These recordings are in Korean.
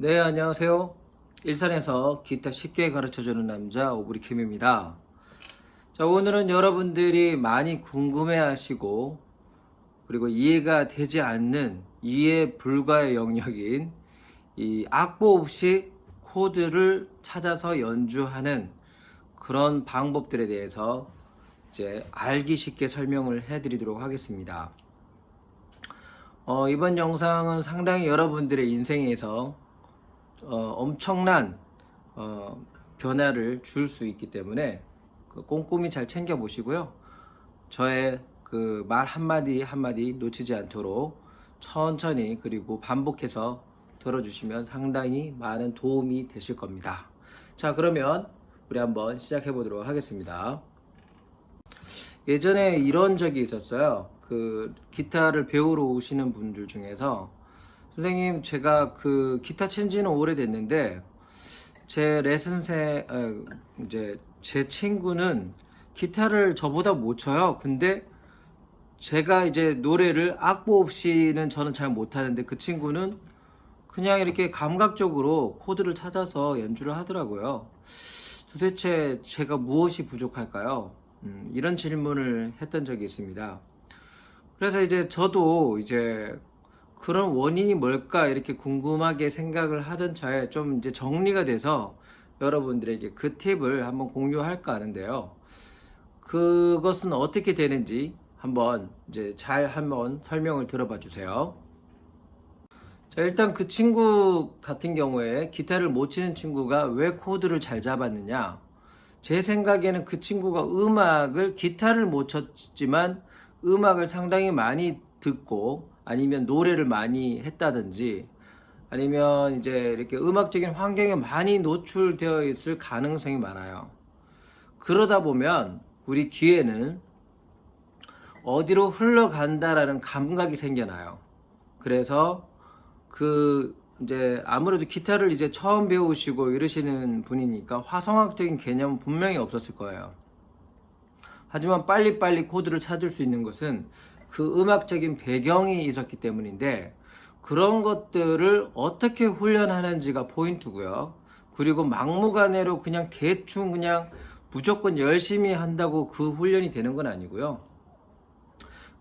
네, 안녕하세요. 일산에서 기타 쉽게 가르쳐주는 남자 오브리 킴입니다. 자, 오늘은 여러분들이 많이 궁금해 하시고, 그리고 이해가 되지 않는 이해 불가의 영역인 이 악보 없이 코드를 찾아서 연주하는 그런 방법들에 대해서 이제 알기 쉽게 설명을 해드리도록 하겠습니다. 어, 이번 영상은 상당히 여러분들의 인생에서 어, 엄청난 어, 변화를 줄 수 있기 때문에 그 꼼꼼히 잘 챙겨 보시고요. 저의 그 말 한마디 한마디 놓치지 않도록 천천히 그리고 반복해서 들어주시면 상당히 많은 도움이 되실 겁니다. 자, 그러면 우리 한번 시작해 보도록 하겠습니다. 예전에 이런 적이 있었어요. 그 기타를 배우러 오시는 분들 중에서 선생님 제가 그 기타 친지는 오래됐는데 제 레슨생 어, 이제 제 친구는 기타를 저보다 못 쳐요. 근데 제가 이제 노래를 악보 없이는 저는 잘 못하는데 그 친구는 그냥 이렇게 감각적으로 코드를 찾아서 연주를 하더라고요. 도대체 제가 무엇이 부족할까요? 음, 이런 질문을 했던 적이 있습니다. 그래서 이제 저도 이제 그런 원인이 뭘까 이렇게 궁금하게 생각을 하던 차에 좀 이제 정리가 돼서 여러분들에게 그 팁을 한번 공유할까 하는데요. 그것은 어떻게 되는지 한번 이제 잘 한번 설명을 들어봐 주세요. 자, 일단 그 친구 같은 경우에 기타를 못 치는 친구가 왜 코드를 잘 잡았느냐? 제 생각에는 그 친구가 음악을 기타를 못 쳤지만 음악을 상당히 많이 듣고 아니면 노래를 많이 했다든지 아니면 이제 이렇게 음악적인 환경에 많이 노출되어 있을 가능성이 많아요. 그러다 보면 우리 귀에는 어디로 흘러간다라는 감각이 생겨나요. 그래서 그 이제 아무래도 기타를 이제 처음 배우시고 이러시는 분이니까 화성학적인 개념은 분명히 없었을 거예요. 하지만 빨리빨리 코드를 찾을 수 있는 것은 그 음악적인 배경이 있었기 때문인데 그런 것들을 어떻게 훈련하는지가 포인트고요. 그리고 막무가내로 그냥 대충 그냥 무조건 열심히 한다고 그 훈련이 되는 건 아니고요.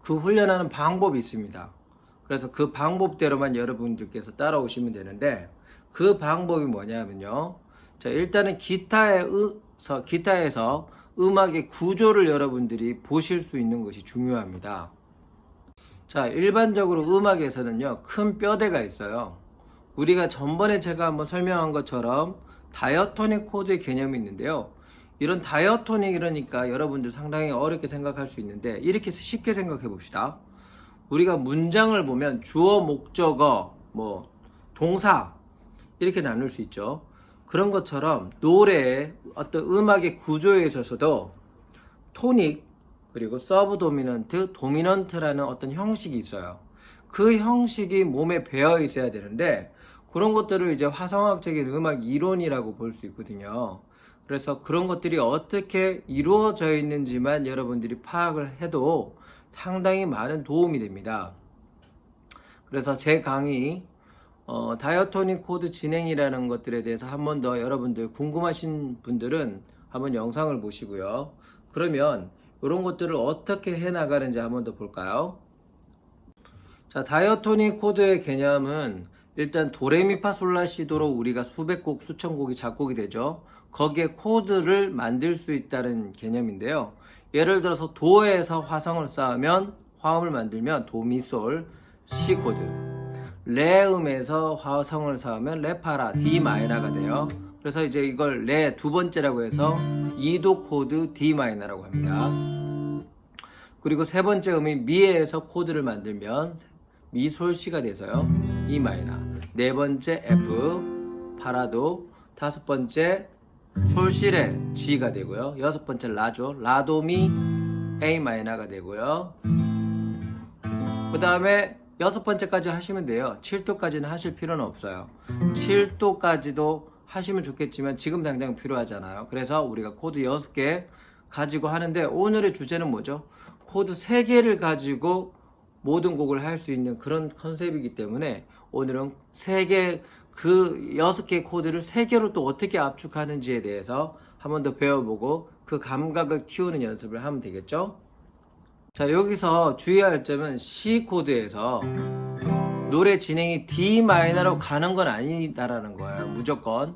그 훈련하는 방법이 있습니다. 그래서 그 방법대로만 여러분들께서 따라오시면 되는데 그 방법이 뭐냐면요. 자, 일단은 기타에서, 기타에서 음악의 구조를 여러분들이 보실 수 있는 것이 중요합니다. 자, 일반적으로 음악에서는요, 큰 뼈대가 있어요. 우리가 전번에 제가 한번 설명한 것처럼 다이어토닉 코드의 개념이 있는데요. 이런 다이어토닉 이러니까 여러분들 상당히 어렵게 생각할 수 있는데 이렇게 쉽게 생각해 봅시다. 우리가 문장을 보면 주어, 목적어, 뭐 동사 이렇게 나눌 수 있죠. 그런 것처럼 노래의 어떤 음악의 구조에 있어서도 토닉 그리고 서브 도미넌트, 도미넌트라는 어떤 형식이 있어요. 그 형식이 몸에 배어 있어야 되는데 그런 것들을 이제 화성학적인 음악 이론이라고 볼 수 있거든요. 그래서 그런 것들이 어떻게 이루어져 있는지만 여러분들이 파악을 해도 상당히 많은 도움이 됩니다. 그래서 제 강의 어, 다이어토닉 코드 진행이라는 것들에 대해서 한 번 더 여러분들 궁금하신 분들은 한번 영상을 보시고요. 그러면 이런 것들을 어떻게 해 나가는지 한번 더 볼까요? 자, 다이어토닉 코드의 개념은 일단 도레미파솔라시도로 우리가 수백 곡, 수천 곡이 작곡이 되죠. 거기에 코드를 만들 수 있다는 개념인데요. 예를 들어서 도에서 화성을 쌓으면 화음을 만들면 도미솔 C 코드. 레음에서 화성을 쌓으면 레파라 D 마이너가 돼요. 그래서 이제 이걸 레 두 번째라고 해서 2도 코드 D 마이너라고 합니다. 그리고 세 번째 음이 미에서 코드를 만들면 미솔 C가 돼서요. E 마이너. 네 번째 F 파라도. 다섯 번째 솔실의 G가 되고요. 여섯 번째 라죠. 라도미 A 마이너가 되고요. 그 다음에 여섯 번째까지 하시면 돼요. 7도까지는 하실 필요는 없어요. 7도까지도 하시면 좋겠지만 지금 당장 필요하잖아요. 그래서 우리가 코드 6개 가지고 하는데 오늘의 주제는 뭐죠? 코드 3개를 가지고 모든 곡을 할 수 있는 그런 컨셉이기 때문에 오늘은 3개 그 여섯 개의 코드를 세 개로 또 어떻게 압축하는지에 대해서 한 번 더 배워보고 그 감각을 키우는 연습을 하면 되겠죠? 자, 여기서 주의할 점은 C 코드에서 노래 진행이 D 마이너로 가는 건 아니다라는 거예요. 무조건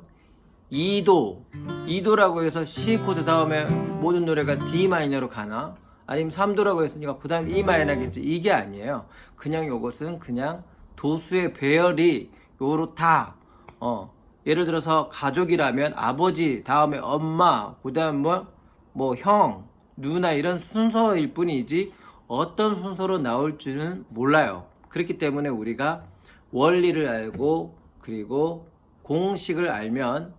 2도, 2도라고 해서 C 코드 다음에 모든 노래가 D 마이너로 가나? 아니면 3도라고 했으니까 그 다음 E 마이너겠지. 이게 아니에요. 그냥 요것은 그냥 도수의 배열이 요로 다, 어, 예를 들어서 가족이라면 아버지, 다음에 엄마, 그 다음 뭐, 뭐 형, 누나 이런 순서일 뿐이지 어떤 순서로 나올지는 몰라요. 그렇기 때문에 우리가 원리를 알고 그리고 공식을 알면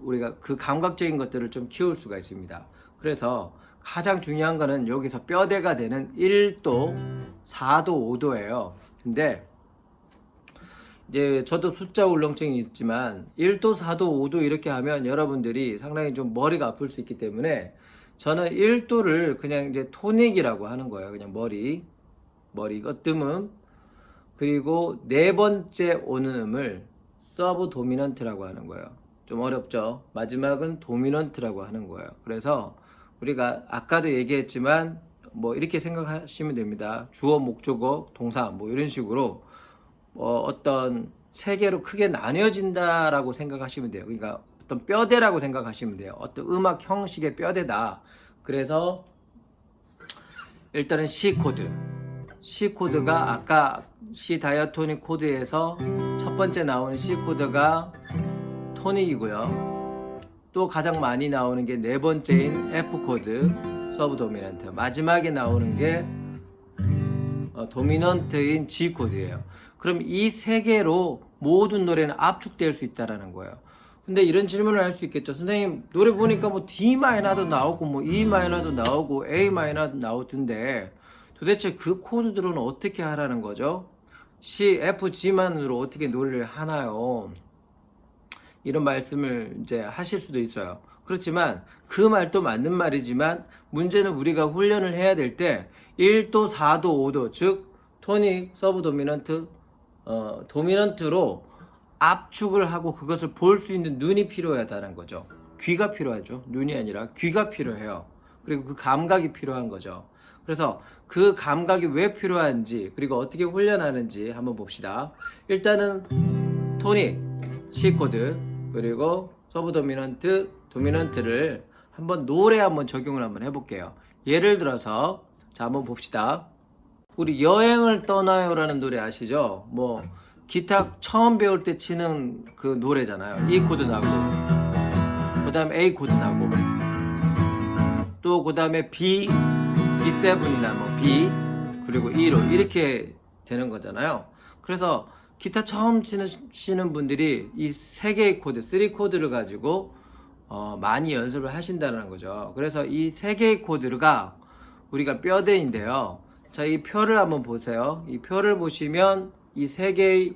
우리가 그 감각적인 것들을 좀 키울 수가 있습니다. 그래서 가장 중요한 거는 여기서 뼈대가 되는 1도, 4도, 5도예요. 근데 이제 저도 숫자 울렁증이 있지만 1도, 4도, 5도 이렇게 하면 여러분들이 상당히 좀 머리가 아플 수 있기 때문에 저는 1도를 그냥 이제 토닉이라고 하는 거예요. 그냥 머리, 머리 끄뜸음. 그리고 네 번째 오는 음을 서브 도미넌트라고 하는 거예요. 좀 어렵죠? 마지막은 도미넌트라고 하는 거예요. 그래서 우리가 아까도 얘기했지만 뭐 이렇게 생각하시면 됩니다. 주어, 목적어, 동사 뭐 이런 식으로 어, 어떤 세 개로 크게 나뉘어진다라고 생각하시면 돼요. 그러니까 어떤 뼈대라고 생각하시면 돼요. 어떤 음악 형식의 뼈대다. 그래서 일단은 C 코드. C 코드가 아까 C 다이아토닉 코드에서 첫 번째 나오는 C 코드가 토닉이고요. 또 가장 많이 나오는 게 네 번째인 F 코드 서브 도미넌트. 마지막에 나오는 게 어, 도미넌트인 G 코드예요. 그럼 이 세 개로 모든 노래는 압축될 수 있다라는 거예요. 근데 이런 질문을 할 수 있겠죠. 선생님 노래 보니까 뭐 D 마이너도 나오고 뭐 E 마이너도 나오고 A 마이너도 나오던데 도대체 그 코드들은 어떻게 하라는 거죠? C, F, G만으로 어떻게 노래를 하나요? 이런 말씀을 이제 하실 수도 있어요. 그렇지만 그 말도 맞는 말이지만 문제는 우리가 훈련을 해야 될 때 1도, 4도, 5도 즉 토닉, 서브 도미넌트, 어, 도미넌트로 압축을 하고 그것을 볼 수 있는 눈이 필요하다는 거죠. 귀가 필요하죠. 눈이 아니라 귀가 필요해요. 그리고 그 감각이 필요한 거죠. 그래서 그 감각이 왜 필요한지 그리고 어떻게 훈련하는지 한번 봅시다. 일단은 토닉, C 코드 그리고 서브 도미넌트, 도미넌트를 한번 노래 한번 적용을 한번 해볼게요. 예를 들어서 자 한번 봅시다. 우리 여행을 떠나요라는 노래 아시죠? 뭐 기타 처음 배울 때 치는 그 노래잖아요. E 코드 나고 그 다음에 A 코드 나고 또 그 다음에 B B7이나 뭐 B 그리고 E로 이렇게 되는 거잖아요. 그래서 기타 처음 치시는 분들이 이 세 개의 코드, 3 코드를 가지고 어, 많이 연습을 하신다는 거죠. 그래서 이 세 개의 코드가 우리가 뼈대인데요. 자, 이 표를 한번 보세요. 이 표를 보시면 이 세 개의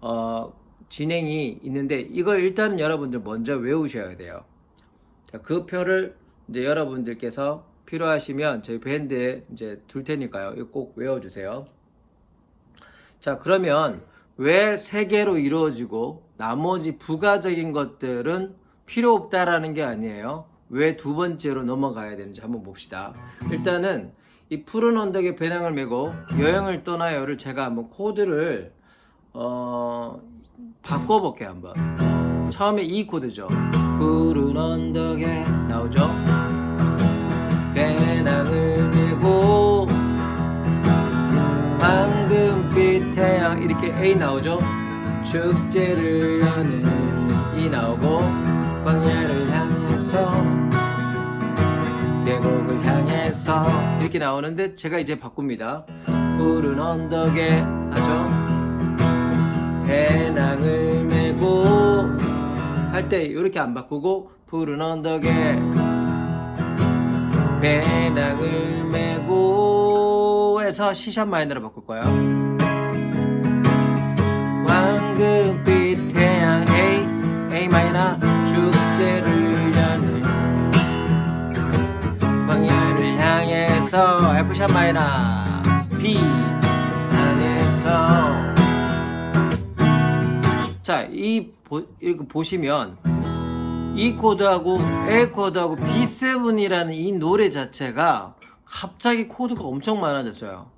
어, 진행이 있는데 이걸 일단은 여러분들 먼저 외우셔야 돼요. 자, 그 표를 이제 여러분들께서 필요하시면 저희 밴드에 이제 둘 테니까요. 이거 꼭 외워주세요. 자, 그러면 왜 세 개로 이루어지고 나머지 부가적인 것들은 필요 없다라는 게 아니에요. 왜 두 번째로 넘어가야 되는지 한번 봅시다. 일단은 이 푸른 언덕에 배낭을 메고 여행을 떠나요를 제가 한번 코드를 어 바꿔볼게요 한번. 처음에 이 코드죠. 푸른 언덕에 나오죠. 배낭을 황금빛 태양 이렇게 A 나오죠. 축제를 여는 E 나오고 광야를 향해서 계곡을 향해서 이렇게 나오는데 제가 이제 바꿉니다. 푸른 언덕에 하죠. 배낭을 메고 할 때 이렇게 안 바꾸고 푸른 언덕에 배낭을 메고 해서 C샵 마이너로 바꿀 거예요. 황금빛 태양 A A 마이너 축제를 여는 광야를 향해서 F샵 마이너 B 향해서 자, 이 보, 이렇게 보시면 E 코드하고 A 코드하고 B7이라는 이 노래 자체가 갑자기 코드가 엄청 많아졌어요.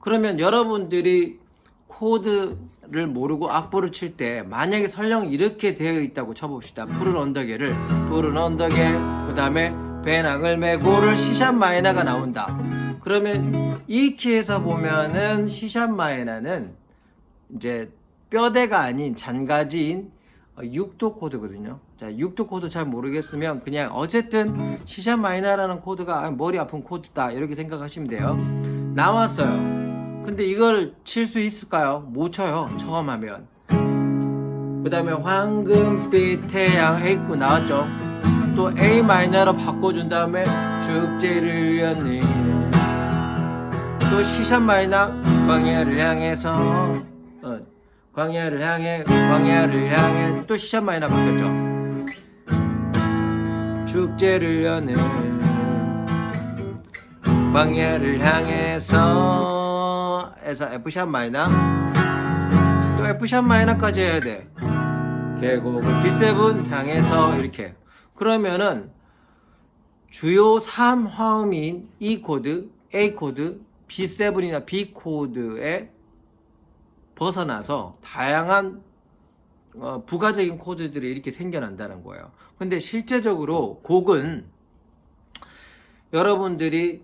그러면 여러분들이 코드를 모르고 악보를 칠 때 만약에 설령 이렇게 되어 있다고 쳐봅시다. 푸른 언덕에를 푸른 언덕에 그 다음에 배낭을 메고를 C샵 마이너가 나온다. 그러면 이 키에서 보면은 C샵 마이너는 이제 뼈대가 아닌 잔가지인 6도 코드거든요. 자, 6도 코드 잘 모르겠으면 그냥 어쨌든 C샵 마이너라는 코드가 아, 머리 아픈 코드다 이렇게 생각하시면 돼요. 나왔어요. 근데 이걸 칠 수 있을까요? 못 쳐요. 처음 하면. 그 다음에 황금빛 태양 A9 나왔죠. 또 A 마이너로 바꿔준 다음에 축제를 연니 또 C샵 마이너 광야를 향해서 어, 광야를 향해 광야를 향해 또 C샵 마이너 바뀌었죠. 축제를 여는 광야를 향해서 에서 F샵 마이너 또 F샵 마이너까지 해야 돼. 계곡을 B7 향해서 이렇게. 그러면은 주요 3화음인 E 코드, A 코드, B7이나 B 코드에 벗어나서 다양한 어, 부가적인 코드들이 이렇게 생겨난다는 거예요. 근데 실제적으로 곡은 여러분들이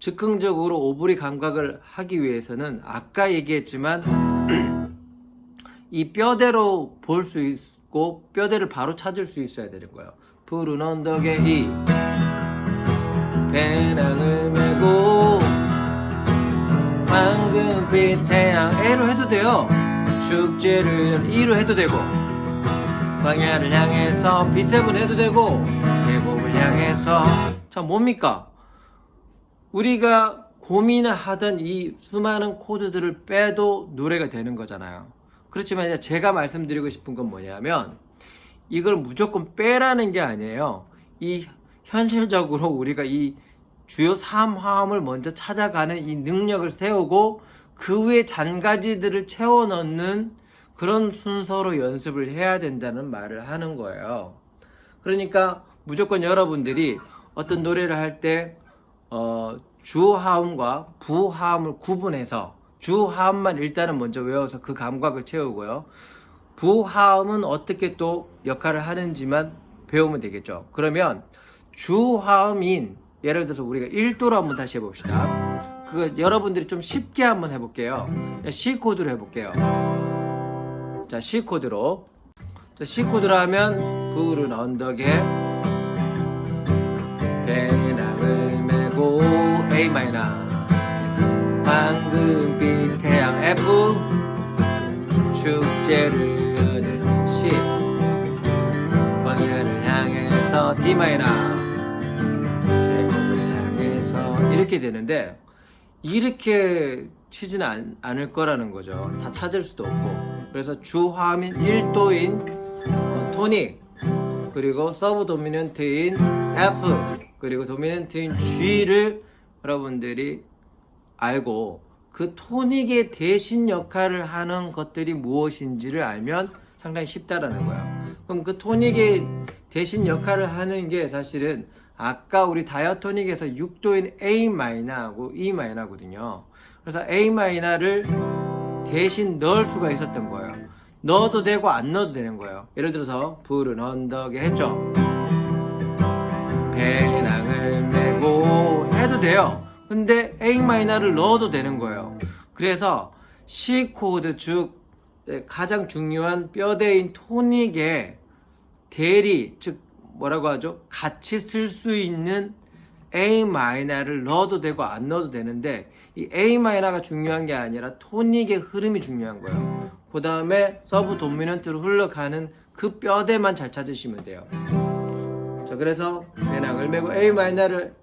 즉흥적으로 오브리 감각을 하기 위해서는 아까 얘기했지만 이 뼈대로 볼 수 있고 뼈대를 바로 찾을 수 있어야 되는 거예요. 푸른 언덕에 이 배낭을 메고 황금빛 태양 A로 해도 돼요. 축제를 E로 해도 되고 광야를 향해서 B7 해도 되고 계곡을 향해서 자 뭡니까? 우리가 고민을 하던 이 수많은 코드들을 빼도 노래가 되는 거잖아요. 그렇지만 제가 말씀드리고 싶은 건 뭐냐면 이걸 무조건 빼라는 게 아니에요. 이 현실적으로 우리가 이 주요 3화음을 먼저 찾아가는 이 능력을 세우고 그외 잔가지들을 채워 넣는 그런 순서로 연습을 해야 된다는 말을 하는 거예요. 그러니까 무조건 여러분들이 어떤 노래를 할때 어, 주하음과 부하음을 구분해서 주하음만 일단은 먼저 외워서 그 감각을 채우고요. 부하음은 어떻게 또 역할을 하는지만 배우면 되겠죠. 그러면 주하음인 예를 들어서 우리가 1도로 한번 다시 해봅시다. 그거 여러분들이 좀 쉽게 한번 해볼게요. C 코드로 해볼게요. 자, C 코드로. 자, C 코드로 하면 푸른 언덕에 배낭을 메고 A 마이너 황금빛 태양 F 축제를 여는 C 광야를 향해서 D 마이너 이렇게 되는데 이렇게 치지는 않, 않을 거라는 거죠 다 찾을 수도 없고 그래서 주 화음인 1도인 어, 토닉 그리고 서브 도미넌트인 F 그리고 도미넌트인 G를 여러분들이 알고 그 토닉의 대신 역할을 하는 것들이 무엇인지를 알면 상당히 쉽다라는 거예요. 그럼 그 토닉의 대신 역할을 하는 게 사실은 아까 우리 다이어토닉에서 6도인 A 마이너하고 E 마이너거든요. 그래서 A 마이너를 대신 넣을 수가 있었던 거예요. 넣어도 되고 안 넣어도 되는 거예요. 예를 들어서 푸른 언덕에 했죠. 배낭을 메고 해도 돼요. 근데 A 마이너를 넣어도 되는 거예요. 그래서 C 코드 즉 네, 가장 중요한 뼈대인 토닉의 대리 즉 뭐라고 하죠? 같이 쓸 수 있는 A 마이너를 넣어도 되고 안 넣어도 되는데 이 A 마이너가 중요한 게 아니라 토닉의 흐름이 중요한 거예요. 그 다음에 서브 도미넌트로 흘러가는 그 뼈대만 잘 찾으시면 돼요. 자 그래서 배낭을 메고 A 마이너를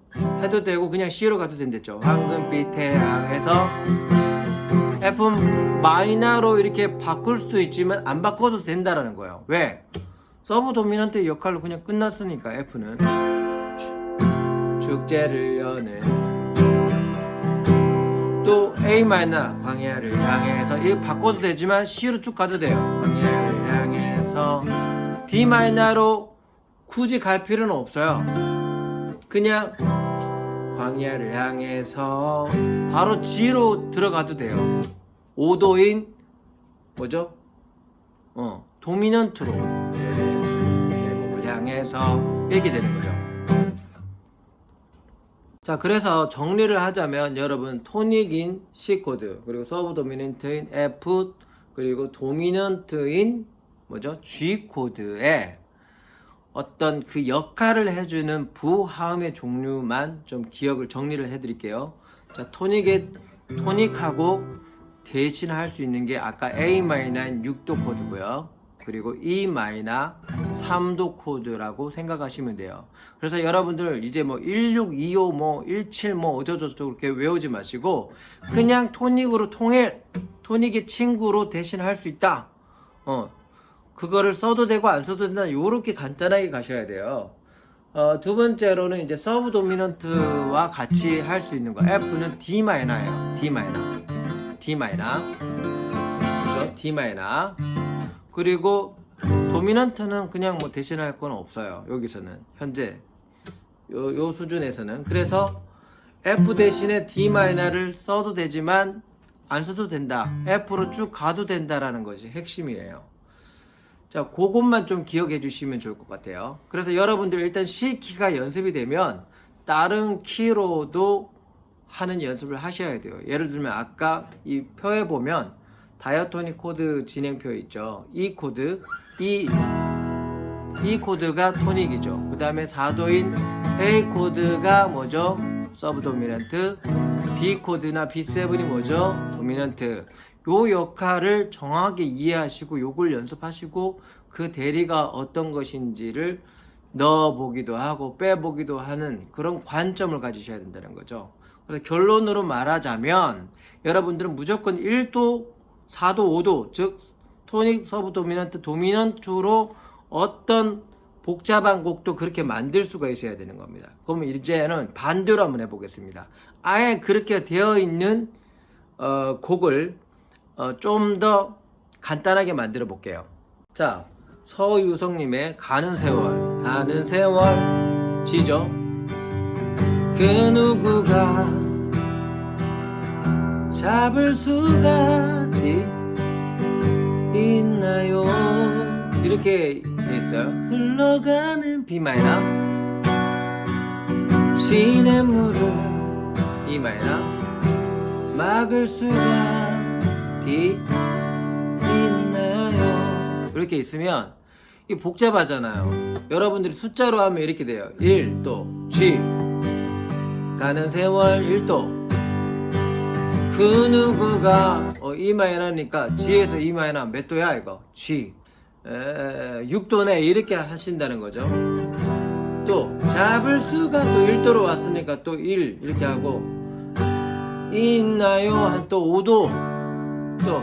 해도 되고 그냥 C로 가도 된댔죠. 황금빛 태양에서 F 마이너로 이렇게 바꿀 수도 있지만 안 바꿔도 된다라는 거예요. 왜? 서브 도미넌트의 역할로 그냥 끝났으니까 F는 축제를 여는 또 A 마이너 광야를 향해서 이 바꿔도 되지만 C로 쭉 가도 돼요. 광야를 향해서 D 마이너로 굳이 갈 필요는 없어요. 그냥 광야를 향해서 바로 G로 들어가도 돼요. 5도인 뭐죠? 어, 도미넌트로 향해서 이렇게 되는 거죠. 자, 그래서 정리를 하자면 여러분 토닉인 C 코드 그리고 서브 도미넌트인 F 그리고 도미넌트인 뭐죠? G 코드에 어떤 그 역할을 해주는 부하음의 종류만 좀 기억을 정리를 해드릴게요. 자, 토닉의 토닉하고 대신할 수 있는 게 아까 A 마이너인 6도 코드고요. 그리고 E 마이너 3도 코드라고 생각하시면 돼요. 그래서 여러분들 이제 뭐 16, 25, 뭐 17, 뭐 어쩌저쩌고 그렇게 외우지 마시고 그냥 토닉으로 통일, 토닉의 친구로 대신할 수 있다. 어, 그거를 써도 되고 안 써도 된다. 요렇게 간단하게 가셔야 돼요. 어, 두 번째로는 이제 서브 도미넌트와 같이 할 수 있는 거. F는 D 마이너예요. D 마이너. D 마이너. 그죠? D 마이너. 그리고 도미넌트는 그냥 뭐 대신할 건 없어요. 여기서는 현재 요, 요 수준에서는 그래서 F 대신에 D 마이너를 써도 되지만 안 써도 된다. F로 쭉 가도 된다라는 것이 핵심이에요. 자, 그것만 좀 기억해 주시면 좋을 것 같아요. 그래서 여러분들 일단 C 키가 연습이 되면 다른 키로도 하는 연습을 하셔야 돼요. 예를 들면 아까 이 표에 보면 다이어토닉 코드 진행표 있죠. 이 코드, 이, 이 코드가 토닉이죠. 그 다음에 4도인 A 코드가 뭐죠? 서브 도미넌트. B 코드나 B7이 뭐죠? 도미넌트. 요 역할을 정확하게 이해하시고 요걸 연습하시고 그 대리가 어떤 것인지를 넣어보기도 하고 빼보기도 하는 그런 관점을 가지셔야 된다는 거죠. 그래서 결론으로 말하자면 여러분들은 무조건 1도, 4도, 5도 즉 토닉, 서브 도미넌트, 도미넌트로 어떤 복잡한 곡도 그렇게 만들 수가 있어야 되는 겁니다. 그러면 이제는 반대로 한번 해보겠습니다. 아예 그렇게 되어 있는 어, 곡을 어, 좀 더 간단하게 만들어 볼게요. 자, 서유성님의 가는 세월, 가는 세월, 지죠? 그 누구가 잡을 수가 지 있나요? 이렇게 돼 있어요. 흘러가는 비 마이너, 시냇물을 이 마이너, 막을 수가 디 있나요? 이렇게 있으면 이 복잡하잖아요. 여러분들이 숫자로 하면 이렇게 돼요. 1도 G 가는 세월 1도 그 누구가 어, G에서 E 마이너 몇 도야 이거? G 에, 6도네 이렇게 하신다는 거죠. 또 잡을 수가 또 1도로 왔으니까 또 1 이렇게 하고. 있나요? 한 또 5도. 또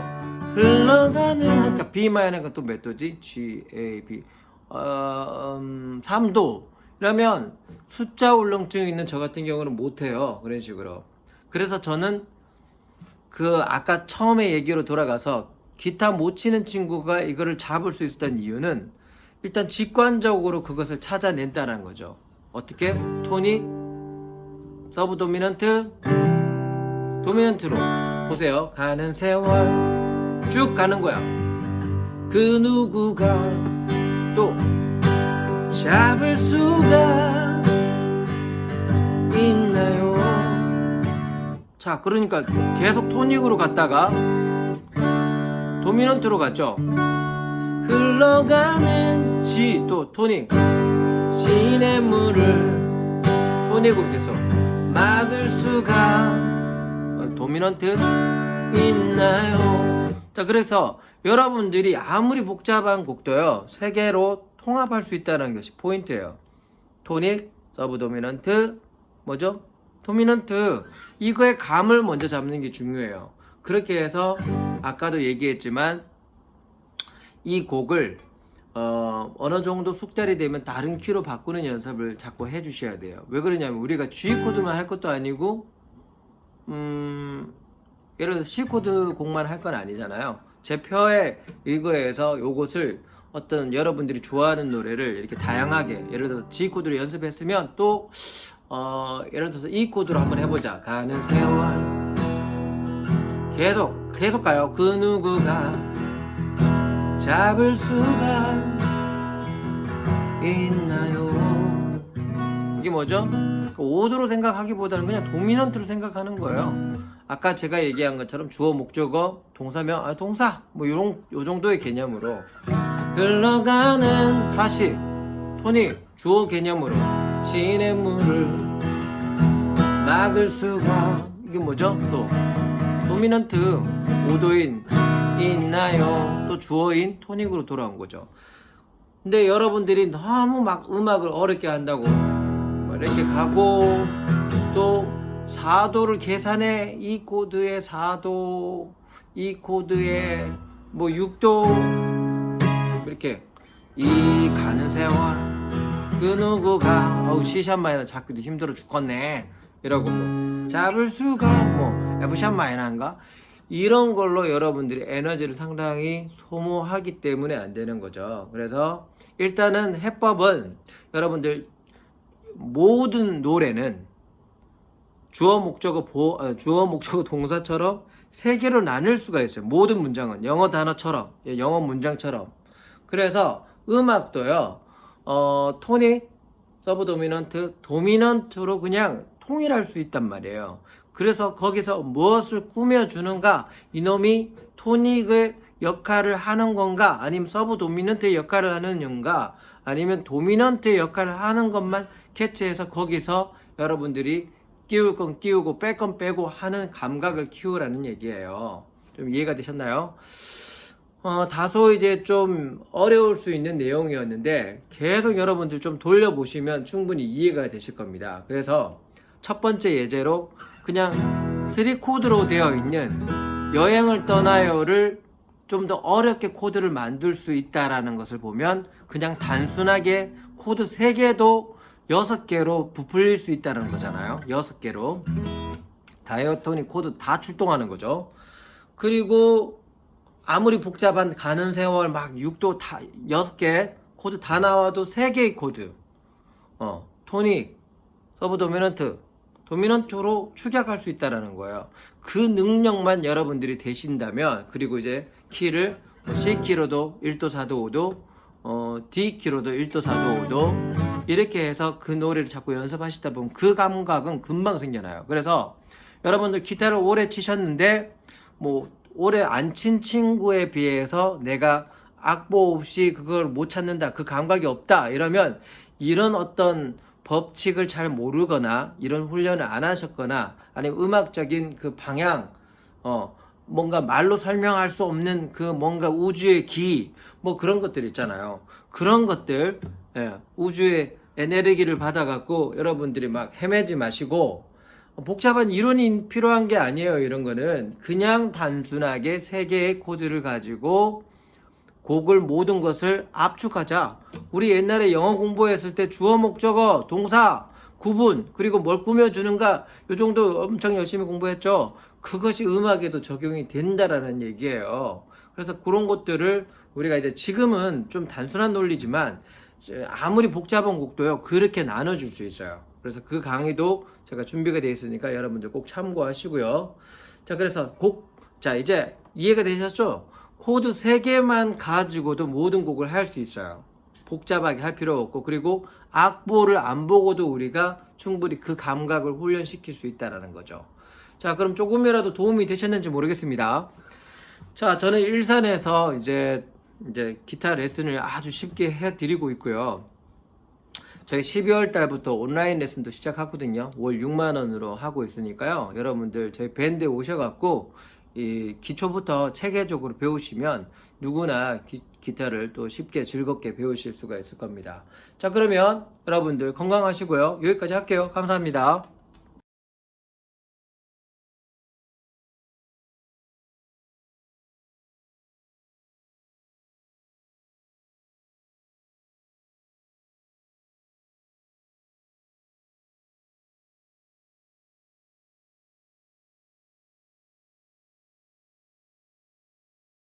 흘러가는 하니까 B 마이너가 또 몇 도지? G A B. 어, 음, 3도. 그러면 숫자 울렁증이 있는 저 같은 경우는 못해요. 그런 식으로. 그래서 저는 그 아까 처음에 얘기로 돌아가서 기타 못 치는 친구가 이거를 잡을 수 있었던 이유는 일단 직관적으로 그것을 찾아낸다는 거죠 어떻게? 토닉 서브 도미넌트 도미넌트로 보세요. 가는 세월 쭉 가는 거야. 그 누구가 또 잡을 수가 자, 그러니까 계속 토닉으로 갔다가 도미넌트로 갔죠. 흘러가는 지 또 토닉 시냇물을 토닉으로 계속 막을 수가 어, 도미넌트 있나요? 자, 그래서 여러분들이 아무리 복잡한 곡도요, 세 개로 통합할 수 있다는 것이 포인트예요. 토닉, 서브 도미넌트, 뭐죠? 도미넌트. 이거의 감을 먼저 잡는 게 중요해요. 그렇게 해서 아까도 얘기했지만 이 곡을 어, 어느 정도 숙달이 되면 다른 키로 바꾸는 연습을 자꾸 해주셔야 돼요. 왜 그러냐면 우리가 G 코드만 할 것도 아니고 음, 예를 들어 C 코드 곡만 할 건 아니잖아요. 제 표에 이거에서 요것을 어떤 여러분들이 좋아하는 노래를 이렇게 다양하게 예를 들어서 G 코드로 연습했으면 또 어, 예를 들어서 E 코드로 한번 해보자. 가는 세월 계속 계속 가요. 그 누구가 잡을 수가 있나요? 이게 뭐죠? 오드로 생각하기보다는 그냥 도미넌트로 생각하는 거예요. 아까 제가 얘기한 것처럼 주어 목적어 동사면 아 동사 뭐 요런 요 정도의 개념으로 흘러가는 다시 토닉 주어 개념으로 시냇물을 막을 수가 이게 뭐죠? 또 도미넌트 오도인 있나요? 또 주어인 토닉으로 돌아온 거죠. 근데 여러분들이 너무 막 음악을 어렵게 한다고 뭐 이렇게 가고 또 4도를 계산해 이 코드의 4도 이 코드의 뭐 6도 이렇게 이 가는 세월 그 누구가 어우 C샵 마이너 잡기도 힘들어 죽겠네 이러고 뭐 잡을 수가 뭐 F샵 마이너인가 이런 걸로 여러분들이 에너지를 상당히 소모하기 때문에 안 되는 거죠. 그래서 일단은 해법은 여러분들 모든 노래는 주어 목적어 보 아, 주어 목적어 동사처럼 세 개로 나눌 수가 있어요. 모든 문장은 영어 단어처럼 예, 영어 문장처럼. 그래서 음악도요. 어 토닉 서브 도미넌트 도미넌트로 그냥 통일할 수 있단 말이에요. 그래서 거기서 무엇을 꾸며주는가 이놈이 토닉의 역할을 하는 건가 아니면 서브 도미넌트의 역할을 하는 건가 아니면 도미넌트의 역할을 하는 것만 캐치해서 거기서 여러분들이 끼울 건 끼우고 뺄 건 빼고 하는 감각을 키우라는 얘기예요. 좀 이해가 되셨나요? 어, 다소 이제 좀 어려울 수 있는 내용이었는데 계속 여러분들 좀 돌려보시면 충분히 이해가 되실 겁니다. 그래서 첫 번째 예제로 그냥 3 코드로 되어 있는 여행을 떠나요를 좀 더 어렵게 코드를 만들 수 있다라는 것을 보면 그냥 단순하게 코드 3개도 6개로 부풀릴 수 있다는 거잖아요. 6개로. 다이어토닉 코드 다 출동하는 거죠. 그리고 아무리 복잡한 가는 세월 막 6도 다 6개 코드 다 나와도 3개의 코드. 어, 토닉, 서브 도미넌트, 도미넌트로 축약할 수 있다라는 거예요. 그 능력만 여러분들이 되신다면 그리고 이제 키를 뭐 C 키로도 1도 4도 5도 어, D 키로도 1도 4도 5도 이렇게 해서 그 노래를 자꾸 연습하시다 보면 그 감각은 금방 생겨나요. 그래서 여러분들 기타를 오래 치셨는데 뭐 오래 안 친 친구에 비해서 내가 악보 없이 그걸 못 찾는다 그 감각이 없다 이러면 이런 어떤 법칙을 잘 모르거나 이런 훈련을 안 하셨거나 아니면 음악적인 그 방향 어 뭔가 말로 설명할 수 없는 그 뭔가 우주의 기 뭐 그런 것들 있잖아요. 그런 것들 예, 우주의 에너지를 받아갖고 여러분들이 막 헤매지 마시고 복잡한 이론이 필요한 게 아니에요 이런 거는 그냥 단순하게 세 개의 코드를 가지고 곡을 모든 것을 압축하자. 우리 옛날에 영어 공부했을 때 주어 목적어 동사 구분 그리고 뭘 꾸며주는가 요 정도 엄청 열심히 공부했죠. 그것이 음악에도 적용이 된다라는 얘기예요. 그래서 그런 것들을 우리가 이제 지금은 좀 단순한 논리지만 아무리 복잡한 곡도요 그렇게 나눠줄 수 있어요. 그래서 그 강의도 제가 준비가 되어 있으니까 여러분들 꼭 참고하시고요. 자 그래서 곡 자 이제 이해가 되셨죠? 코드 3개만 가지고도 모든 곡을 할 수 있어요. 복잡하게 할 필요 없고 그리고 악보를 안 보고도 우리가 충분히 그 감각을 훈련시킬 수 있다라는 거죠. 자, 그럼 조금이라도 도움이 되셨는지 모르겠습니다. 자, 저는 일산에서 이제 이제 기타 레슨을 아주 쉽게 해 드리고 있고요. 저희 12월 달부터 온라인 레슨도 시작하거든요. 월 6만 원으로 하고 있으니까요. 여러분들 저희 밴드에 오셔갖고 이 기초부터 체계적으로 배우시면 누구나 기, 기타를 또 쉽게 즐겁게 배우실 수가 있을 겁니다. 자, 그러면 여러분들 건강하시고요. 여기까지 할게요. 감사합니다.